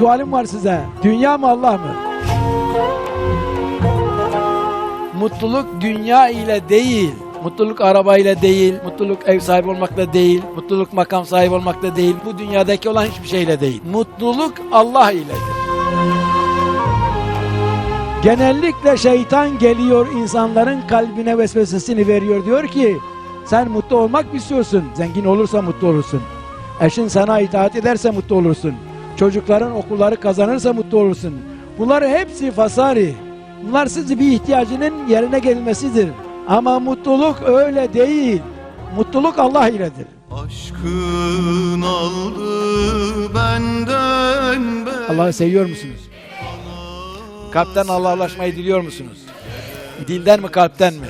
Sualim var size. Dünya mı Allah mı? Mutluluk dünya ile değil. Mutluluk araba ile değil, mutluluk ev sahibi olmakla değil, mutluluk makam sahibi olmakla değil, bu dünyadaki olan hiçbir şeyle değil. Mutluluk Allah iledir. Genellikle şeytan geliyor insanların kalbine vesvesesini veriyor. Diyor ki sen mutlu olmak istiyorsun? Zengin olursa mutlu olursun. Eşin sana itaat ederse mutlu olursun. Çocukların okulları kazanırsa mutlu olursun. Bunlar hepsi fasari. Bunlar sizi bir ihtiyacının yerine gelmesidir. Ama mutluluk öyle değil. Mutluluk Allah iledir. Aşkın aldı benden ben Allah'ı seviyor musunuz? Kalpten Allah'laşmayı diliyor musunuz? Dilden mi kalpten mi?